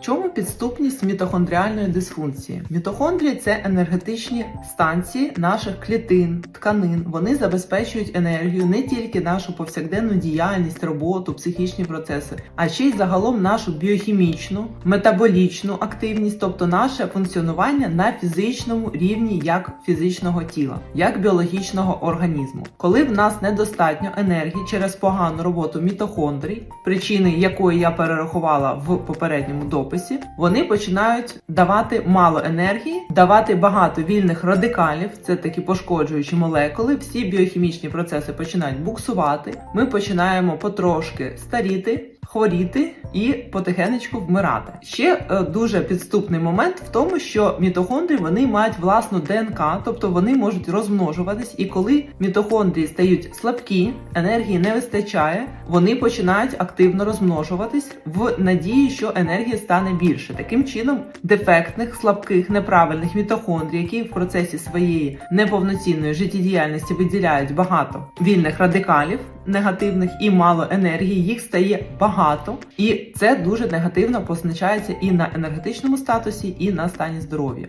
Чому підступність мітохондріальної дисфункції? Мітохондрії це енергетичні станції наших клітин, тканин. Вони забезпечують енергію не тільки нашу повсякденну діяльність, роботу, психічні процеси, а ще й загалом нашу біохімічну, метаболічну активність, тобто наше функціонування на фізичному рівні як фізичного тіла, як біологічного організму. Коли в нас недостатньо енергії через погану роботу мітохондрій, причини якої я перерахувала в попередньому дописі, вони починають давати мало енергії, давати багато вільних радикалів, це такі пошкоджуючі молекули. Всі біохімічні процеси починають буксувати. Ми починаємо потрошки старіти. Хворіти і потихенечку вмирати. Ще е, дуже підступний момент в тому, що мітохондрії вони мають власну ДНК, тобто вони можуть розмножуватись, і коли мітохондрії стають слабкі, енергії не вистачає, вони починають активно розмножуватись в надії, що енергії стане більше. Таким чином, дефектних, слабких, неправильних мітохондрій, які в процесі своєї неповноцінної життєдіяльності виділяють багато вільних радикалів негативних і мало енергії, їх стає багато, це дуже негативно позначається і на енергетичному статусі, і на стані здоров'я.